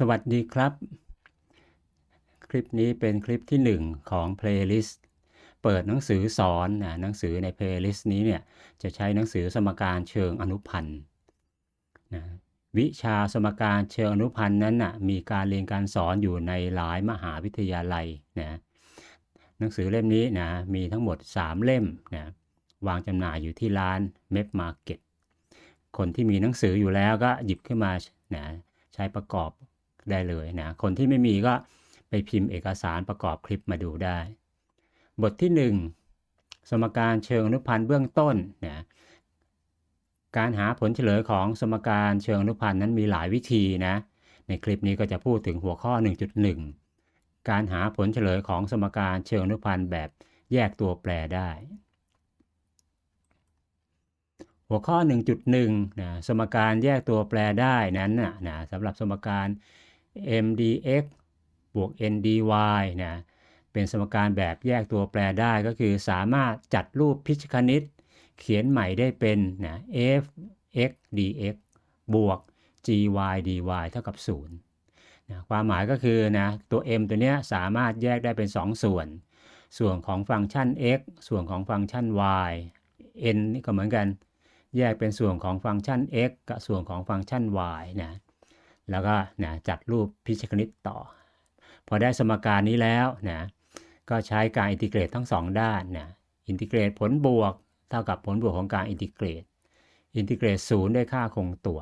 สวัสดีครับ คลิปนี้เป็นคลิปที่ 1 ของ playlist เปิดหนังสือสอนนะหนังสือใน playlist นี้เนี่ยจะใช้หนังสือสมการเชิงอนุพันธ์นะวิชาสมการเชิงอนุพันธ์นั้นนะมีการเรียนการสอนอยู่ในหลายมหาวิทยาลัยนะหนังสือเล่มนี้นะมีทั้งหมด 3 เล่มนะวางจำหน่ายอยู่ที่ร้าน m e p Market คนที่มีหนังสืออยู่แล้วก็หยิบขึ้นมานะใช้ประกอบ ได้เลยนะ คนที่ไม่มีก็ไปพิมพ์เอกสารประกอบคลิปมาดูได้ บทที่ 1 สมการเชิงอนุพันธ์เบื้องต้นนะการหาผลเฉลยของสมการเชิงอนุพันธ์นั้นมีหลายวิธีนะ ในคลิปนี้ก็จะพูดถึงหัวข้อ 1.1 การหาผลเฉลยของสมการเชิงอนุพันธ์แบบแยกตัวแปรได้ หัวข้อ 1.1นะสมการแยกตัวแปรได้นั้นนะนะสำหรับสมการ mdx บวก ndy นะเป็นสมการแบบแยกตัวแปรได้ก็คือสามารถจัดรูปพิชคณิต เขียนใหม่ได้เป็นนะ f x dx บวก gy dy เท่ากับ0นะความหมายก็คือนะตัว m ตัวเนี้ยสามารถแยกได้เป็น 2 ส่วน ส่วนของฟังก์ชัน x ส่วนของฟังก์ชัน y n นี่ก็เหมือนกัน แยกเป็นส่วนของฟังก์ชัน x กับส่วนของฟังก์ชัน y นะ แล้วก็นะจัดรูปพิชคณิตต่อ พอได้สมการนี้แล้วนะก็ใช้การอินทิเกรตทั้ง2ด้านนะอินทิเกรตผลบวก เท่ากับผลบวกของการอินทิเกรต อินทิเกรตศูนย์ด้วยค่าคงตัว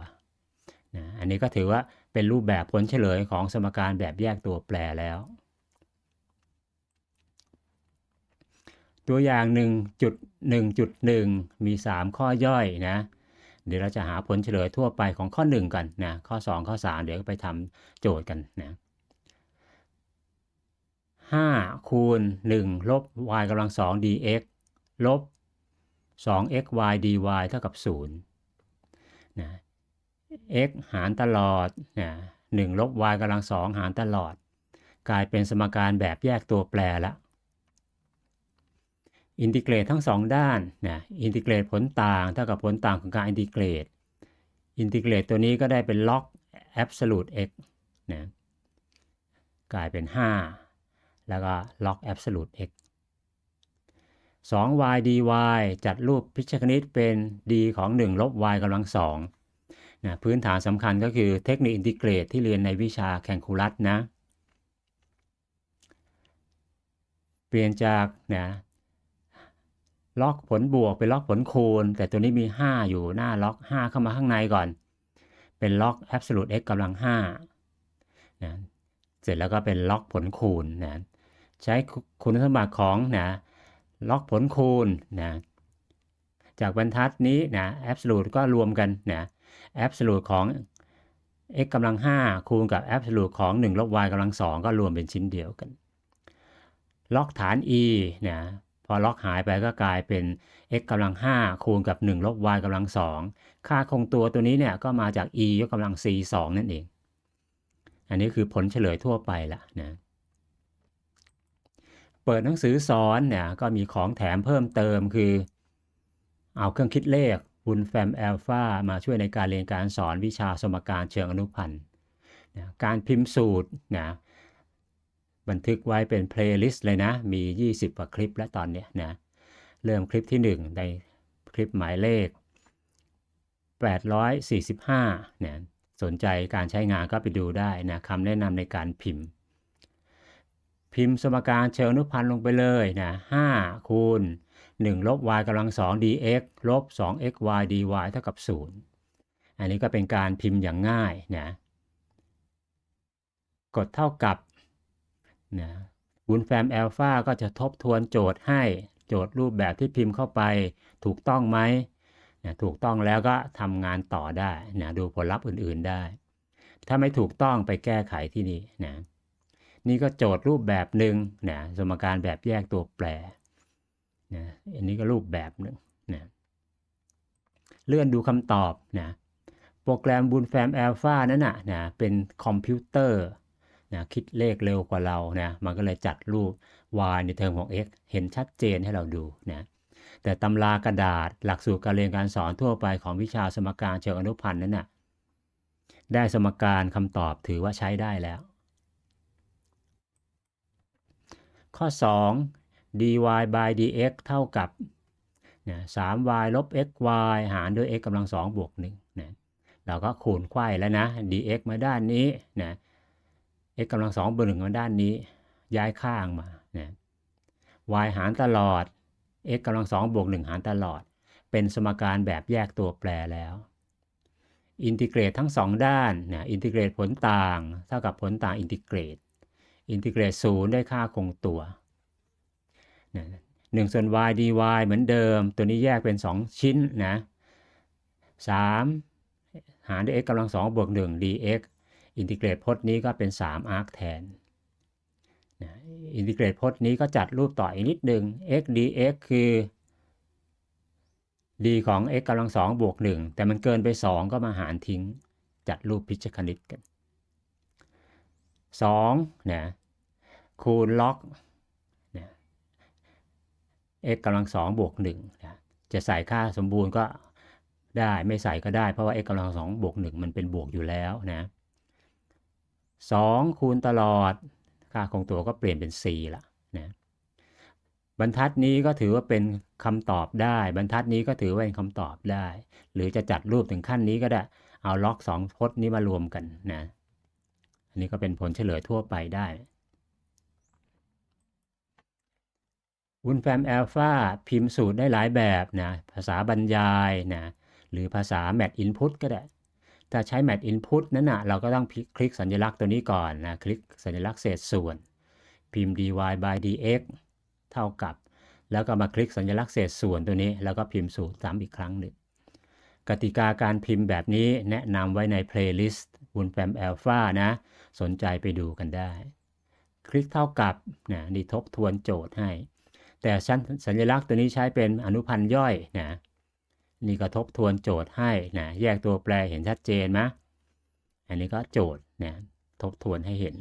นะอันนี้ก็ถือว่าเป็นรูปแบบผลเฉลยของสมการแบบแยกตัวแปรแล้ว ตัวอย่าง 1.1.1 มี 3 ข้อย่อยนะ เดี๋ยวเราจะหาผลเฉลยทั่วไปของข้อ 1 กันนะข้อ 2 ข้อ 3 เดี๋ยวไปทำโจทย์กันนะ5คูณ1ลบ y กำลัง2 dx ลบ 2xy dy เท่ากับ0นะ x หารตลอดนะ1ลบ y กำลัง2หารตลอด กลายเป็นสมการแบบแยกตัวแปรละ อินทิเกรตทั้ง 2 ด้านนะอินทิเกรตผลต่างเท่ากับผลต่างของการอินทิเกรตอินทิเกรตตัวนี้ก็ได้เป็นล็อก absolute x นะกลายเป็น 5 แล้วก็ล็อก absolute x 2y dy จัดรูปพิชคณิตเป็น d ของ 1 ลบ y กำลัง2นะพื้นฐานสำคัญก็คือเทคนิคอินทิเกรตที่เรียนในวิชาแคลคูลัสนะ เปลี่ยนจากนะ ล็อกผลบวกเป็นล็อกผลคูณ แต่ตัวนี้มี 5 อยู่หน้าล็อก 5 เข้ามาข้างในก่อน เป็นล็อก absolute x กำลัง5นะเสร็จแล้วก็เป็นล็อกผลคูณนะใช้คุณสมบัติของนะล็อกผลคูณนะจากบรรทัดนี้นะ absolute ก็รวมกันนะ absolute ของ x กำลัง 5 คูณกับ absolute ของ 1 ลบ y กำลัง 2 ก็รวมเป็นชิ้นเดียวกัน ล็อกฐาน e นะ พอล็อกหายไปก็กลายเป็น x กำลัง 5 คูณกับ 1 ลบ y กำลัง 2 ค่าคงตัวตัวนี้เนี่ยก็มาจาก e ยกกำลัง c 2 นั่นเอง อันนี้คือผลเฉลยทั่วไปละนะเปิดหนังสือสอนเนี่ยก็มีของแถมเพิ่มเติมคือ เอาเครื่องคิดเลขบุนแฟมแอลฟามาช่วยในการเรียนการสอนวิชาสมการเชิงอนุพันธ์นะการพิมพ์สูตรนะ บันทึกไว้เป็นเพลย์ลิสต์เลยนะ มี 20กว่าคลิปแล้วตอนนี้นะ เริ่มคลิปที่ 1 ในคลิปหมายเลข 845เนี่ยสนใจการใช้งานก็ไปดูได้นะคำแนะนำในการพิมพ์ พิมพ์สมการเชิงอนุพันธ์ลงไปเลยนะ5คูณ1ลบ y กำลัง 2 dx ลบ 2xy dy เท่ากับ 0 อันนี้ก็เป็นการพิมพ์อย่างง่ายนะกดเท่ากับ นะบุญแฟมแอลฟาก็จะทบทวนโจทย์ให้โจทย์รูปแบบที่พิมพ์เข้าไป ถูกต้องไหมนะถูกต้องแล้วก็ทำงานต่อได้นะดูผลลัพธ์อื่นๆได้ ถ้าไม่ถูกต้องไปแก้ไขที่นี่นะนี่ก็โจทย์รูปแบบหนึ่งนะสมการแบบแยกตัวแปรนะอันนี้ก็รูปแบบหนึ่งนะเลื่อนดูคำตอบนะโปรแกรมบูนแฟมแอลฟานั้นนะนะเป็นคอมพิวเตอร์ นะคิดเลขเร็วกว่าเรานะมันก็เลยจัดรูป y ในเทอมของ x เห็นชัดเจนให้เราดูนะแต่ตำรากระดาษหลักสูตรการเรียนการสอนทั่วไปของวิชาสมการเชิงอนุพันธ์นั้นนะ่ะได้สมการคำตอบถือว่าใช้ได้แล้ว ข้อ 2 dy by dx เท่ากับนะ 3y ลบ xy หารด้วย x กำลัง2บวก1นะเราก็คูณไขว้แล้วนะ dx มาด้านนี้นะ x กำลัง2บวก1มาด้านนี้ ย้ายข้างมานะ y หารตลอด x กำลัง2บวก1หารตลอด เป็นสมการแบบแยกตัวแปรแล้ว อินทิเกรตทั้ง2ด้านนะอินทิเกรตผลต่างเท่ากับผลต่างอินทิเกรต อินทิเกรตศูนย์ได้ค่าคงตัวนะหนึ่งส่วน y dy เหมือนเดิม ตัวนี้แยกเป็น 2 ชิ้นนะ3หารด้วย x กำลัง2บวก1 dx อินทิเกรตพจน์นี้ก็เป็น3 arc แทนอินทิเกรตพจน์นี้ก็จัดรูปต่ออีกนิดหนึ่ง x dx คือ d ของ x กำลัง2บวก 1 แต่มันเกินไป 2 ก็มาหารทิ้ง จัดรูปพิชคณิตกัน2นะคูณล็อกนะ x กำลัง2บวก1นะจะใส่ค่าสมบูรณ์ก็ได้ไม่ใส่ก็ได้เพราะว่า x กำลัง2บวก1มันเป็นบวกอยู่แล้วนะ 2 คูณตลอด ค่าคงตัวก็เปลี่ยนเป็น 4 ละนะบรรทัดนี้ก็ถือว่าเป็นคำตอบได้ บรรทัดนี้ก็ถือว่าเป็นคำตอบได้ หรือจะจัดรูปถึงขั้นนี้ก็ได้ เอาล็อก 2 พจน์นี้มารวมกันนะอันนี้ก็เป็นผลเฉลยทั่วไปได้วุนแฟมแอลฟาพิมพ์สูตรได้หลายแบบนะภาษาบรรยายนะหรือภาษาแมทอินพุตก็ได้ ถ้าใช้แมทอินพุตนั้นนะเราก็ต้องคลิกสัญลักษณ์ตัวนี้ก่อนนะ คลิกสัญลักษณ์เศษส่วน พิมพ์ dy by dx เท่ากับ แล้วก็มาคลิกสัญลักษณ์เศษส่วนตัวนี้ แล้วก็พิมพ์สูตรซ้ำอีกครั้งหนึ่ง กติกาการพิมพ์แบบนี้แนะนำไว้ในเพลย์ลิสต์บุญแฟมแอลฟานะ สนใจไปดูกันได้ คลิกเท่ากับนะนี่ทบทวนโจทย์ให้ แต่ชั้นสัญลักษณ์ตัวนี้ใช้เป็นอนุพันธ์ย่อยนะ นี่ก็ทบทวนโจทย์ให้นะแยกตัวแปรเห็นชัดเจนไหมอันนี้ก็โจทย์นะทบทวนให้เห็น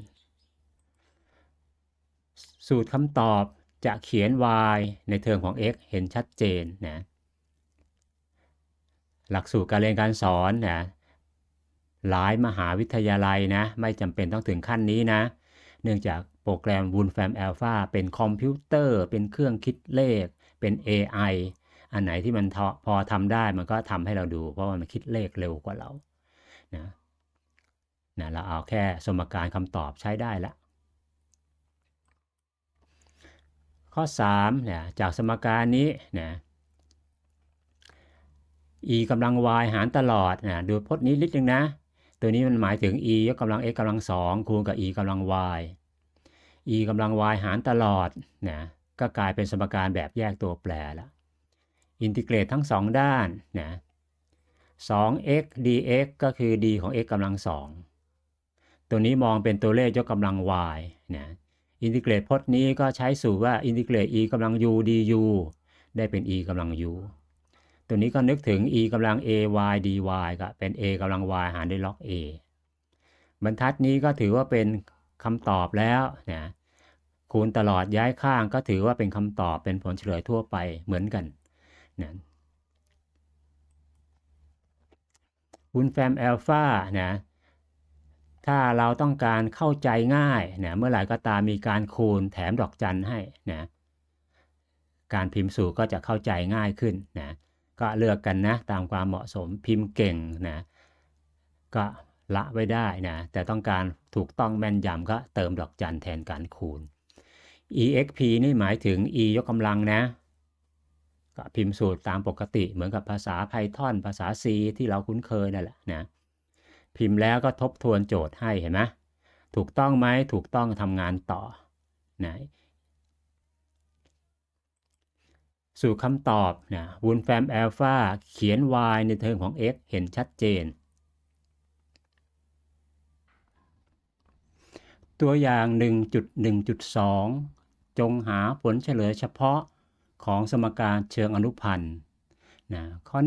สูตรคำตอบจะเขียน y ในเทอมของ x เห็นชัดเจนนะหลักสูตรการเรียนการสอนนะหลายมหาวิทยาลัยนะไม่จำเป็นต้องถึงขั้นนี้นะ เนื่องจากโปรแกรม w o o f a m Alpha เป็นคอมพิวเตอร์ เป็นเครื่องคิดเลข เป็น AI อันไหนที่มันพอทำได้มันก็ทำให้เราดู เพราะว่ามันคิดเลขเร็วกว่าเรานะนะเราเอาแค่สมการคำตอบใช้ได้ละข้อ3เนี่ยจากสมการนี้นะ e กำลัง y หารตลอดนะดูพจน์นี้นิดนึงนะ ตัวนี้มันหมายถึง e ยกกำลัง x กำลัง 2 คูณกับ e กำลัง y e กำลัง y หารตลอดนะก็กลายเป็นสมการแบบแยกตัวแปรแล้ว อินทิเกรตทั้ง 2 ด้านนะ 2x dx ก็คือ d ของ x กำลัง 2 ตัวนี้มองเป็นตัวเลขยกกำลัง y นะอินทิเกรตพจน์นี้ก็ใช้สูตรว่าอินทิเกรต e กำลัง u du ได้เป็น e กำลัง u ตัวนี้ก็นึกถึง e กำลัง a y dy ก็เป็น a กำลัง y หารด้วยล็อก a บรรทัดนี้ก็ถือว่าเป็นคำตอบแล้วนะคูณตลอดย้ายข้างก็ถือว่าเป็นคำตอบเป็นผลเฉลยทั่วไปเหมือนกัน นะคูณแฟมแอลฟานะถ้าเราต้องการเข้าใจง่ายนะเมื่อไหร่ก็ตามมีการคูณแถมดอกจันให้นะการพิมพ์สูตรก็จะเข้าใจง่ายขึ้นนะก็เลือกกันนะตามความเหมาะสมพิมพ์เก่งนะก็ละไว้ได้นะแต่ต้องการถูกต้องแม่นยำก็เติมดอกจันแทนการคูณ exp นี่หมายถึง e ยกกำลังนะ ก็พิมพ์สูตรตามปกติเหมือนกับภาษา Python ภาษา C ที่เราคุ้นเคยนั่นแหละนะพิมพ์แล้วก็ทบทวนโจทย์ให้เห็นไหมถูกต้องไหมถูกต้องทำงานต่อนะสู่คำตอบนะวูนแฟมแอลฟาเขียน y ในเทอมของ x เห็นชัดเจน ตัวอย่าง 1.1.2 จงหาผลเฉลยเฉพาะ ของสมการเชิงอนุพันธ์นะข้อ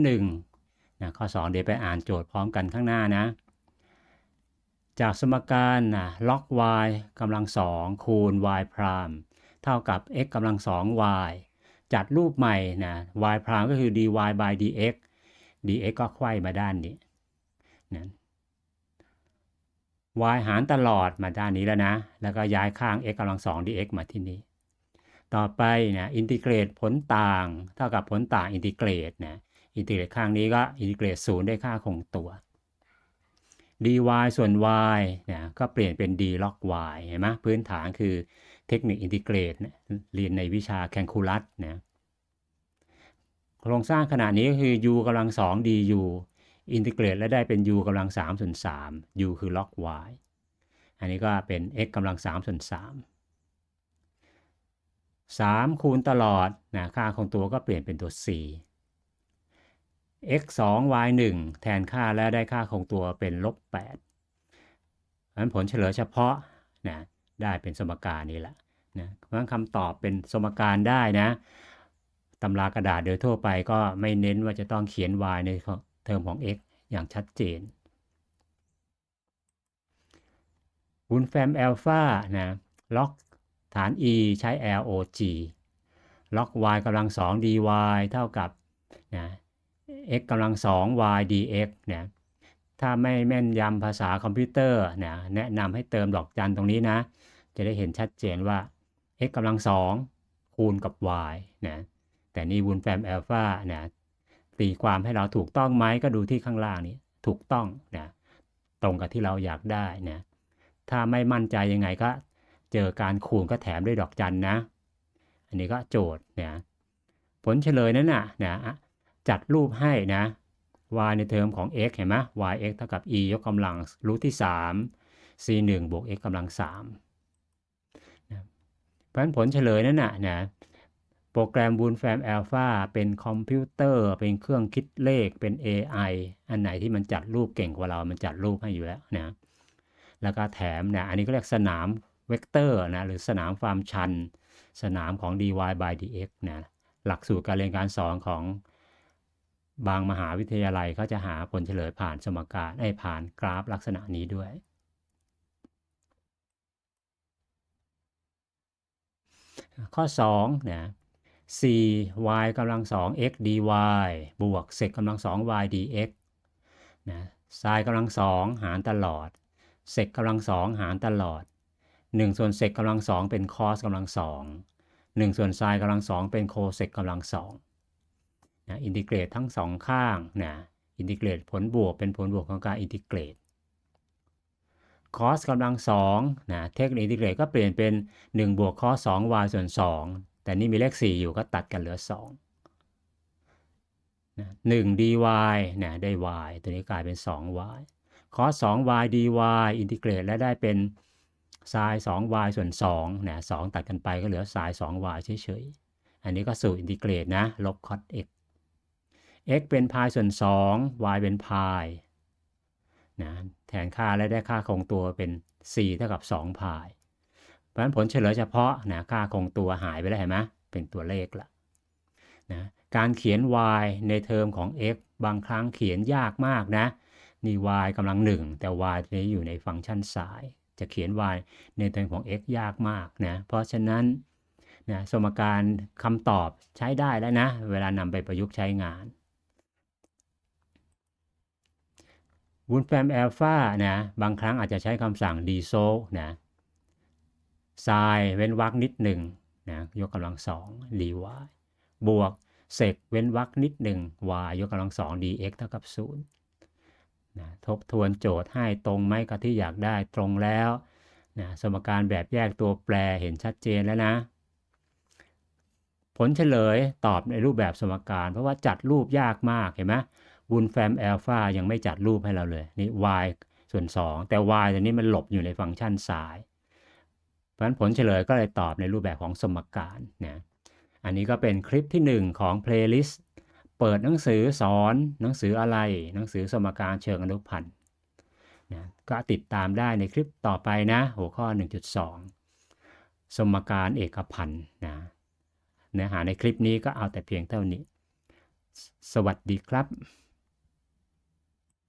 1นะข้อ 2 เดี๋ยวไปอ่านโจทย์พร้อมกันข้างหน้านะ จากสมการนะล็อก y กำลัง2คูณ y พรามเท่ากับ x กำลัง2 y จัดรูปใหม่นะ y พรามก็คือ dy by dx dx ก็ไขว้มาด้านนี้นะ y หารตลอดมาด้านนี้แล้วนะ แล้วก็ย้ายข้าง x กำลังสอง dx มาที่นี่ ต่อไปนะอินทิเกรตผลต่าง เท่ากับผลต่างอินทิเกรตนะอินทิเกรตข้างนี้ก็อินทิเกรตศูนย์ได้ค่าคงตัว dy ส่วน y นะก็เปลี่ยนเป็น d log y เห็นไหมพื้นฐานคือเทคนิคอินทิเกรตเรียนในวิชาแคลคูลัสนะโครงสร้างขนาดนี้ก็คือ u กำลังสอง du อินทิเกรตแล้วได้เป็น u กำลัง3ส่วน3 u คือ log y อันนี้ก็เป็น x กำลัง3ส่วน3 3 คูณตลอดนะค่าของตัวก็เปลี่ยนเป็นตัว 4 x 2 y 1แทนค่าแล้วได้ค่าของตัวเป็นลบ8เพราะนั้นผลเฉลยเฉพาะนะได้เป็นสมการนี้แหละนะเพราะฉะนั้นคำตอบเป็นสมการได้นะตำรากระดาษโดยทั่วไปก็ไม่เน้นว่าจะต้องเขียน y ในเทอมของ x อย่างชัดเจนวุนแฟมอัลฟานะล็อก ฐาน e ใช้ log ล็อก y กำลัง 2 dy เท่ากับนะ x กำลัง 2 y dx นะถ้าไม่แม่นยำภาษาคอมพิวเตอร์นะแนะนำให้เติมดอกจันตรงนี้นะ จะได้เห็นชัดเจนว่า x กำลัง 2 คูณกับ y นะแต่นี่วุนแฟมอัลฟานะตีความให้เราถูกต้องไหมก็ดูที่ข้างล่างนี้ถูกต้องนะตรงกับที่เราอยากได้นะถ้าไม่มั่นใจยังไงก็ เจอการคูณก็แถมด้วยดอกจันนะ อันนี้ก็โจทย์นะผลเฉลยนั้นนะนะจัดรูปให้นะ y ในเทอมของ x เห็นไหม y x เท่ากับ e ยกกำลังรูทที่ 3 c 1บวก x กำลัง3นะเพราะฉะนั้นผลเฉลยนั้นนะนะโปรแกรม Wolfram Alpha เป็นคอมพิวเตอร์ เป็นเครื่องคิดเลขเป็น AI อันไหนที่มันจัดรูปเก่งกว่าเรา มันจัดรูปให้อยู่แล้วนะแล้วก็แถมนะอันนี้ก็เรียกสนาม เวกเตอร์นะหรือสนามความชัน สนามของ dy by dx นะหลักสูตรการเรียนการสอนของบางมหาวิทยาลัยเขาจะหาผลเฉลยผ่านสมการไอ้ผ่านกราฟลักษณะนี้ด้วย ข้อ2นะ 4y กำลัง 2 x dy บวก sec กำลัง 2 y dx นะ sin กำลัง 2 หารตลอด sec กำลัง 2 หารตลอด 1ส่วน sec กำลัง2เป็น cos กำลัง2 1ส่วน sin กำลัง2เป็น cosec กำลัง2นะอินทิเกรตทั้งสองข้างนะอินทิเกรตผลบวกเป็นผลบวกของการอินทิเกรต cos กำลัง2นะเทคนิคอินทิเกรตก็เปลี่ยนเป็น 1 บวก cos 2 y ส่วน 2 แต่นี่มีเลข 4 อยู่ก็ตัดกันเหลือ2นะ1 dy นะได้ y ตัวนี้กลายเป็น 2y cos 2y dy อินทิเกรตและได้เป็น sin 2y ส่วน2นะ2ตัดกันไปก็เหลือ sin 2y เฉยๆ อันนี้ก็สูตรอินทิเกรตนะ ลบ cos x x เป็น pi ส่วน 2 y เป็น pi นะแทนค่าและได้ค่าคงตัวเป็น 4 เท่ากับ2 pi ราะฉะนั้นผลเฉลยเฉพาะนะค่าคงตัวหายไปแล้วเห็นไหมเป็นตัวเลขละนะการเขียน y ในเทอมของ x บางครั้งเขียนยากมากนะ นี่ y กำลัง1แต่ y นี้อยู่ในฟังก์ชันสาย จะเขียน y ในเทอมของ x ยากมากนะ เพราะฉะนั้นนะสมการคำตอบใช้ได้แล้วนะ เวลานำไปประยุกต์ใช้งานวูนแฟมแอลฟานะบางครั้งอาจจะใช้คำสั่ง d s o นะไซเว้นวรรคนิดหนึ่งนะยกกำลังสองดีวายบวกเศษเว้นวรรคนิดหนึ่ง y ยกกำลังสอง dx เท่ากับศู นะทบทวนโจทย์ให้ตรงไหมกับที่อยากได้ตรงแล้วนะสมการแบบแยกตัวแปรเห็นชัดเจนแล้วนะ ผลเฉลยตอบในรูปแบบสมการ เพราะว่าจัดรูปยากมากเห็นไหมบุนแฟมอัลฟายังไม่จัดรูปให้เราเลยนี่ y ส่วน 2 แต่ y ตัวนี้มันหลบอยู่ในฟังก์ชันสาย เพราะฉะนั้นผลเฉลยก็เลยตอบในรูปแบบของสมการนะอันนี้ก็เป็นคลิปที่ 1 ของ playlist เปิดหนังสือสอนหนังสืออะไร หนังสือสมการเชิงอนุพันธ์นะก็ติดตามได้ในคลิปต่อไปนะ หัวข้อ 1.2 สมการเอกพันธ์นะเนื้อหาในคลิปนี้ก็เอาแต่เพียงเท่านี้ สวัสดีครับ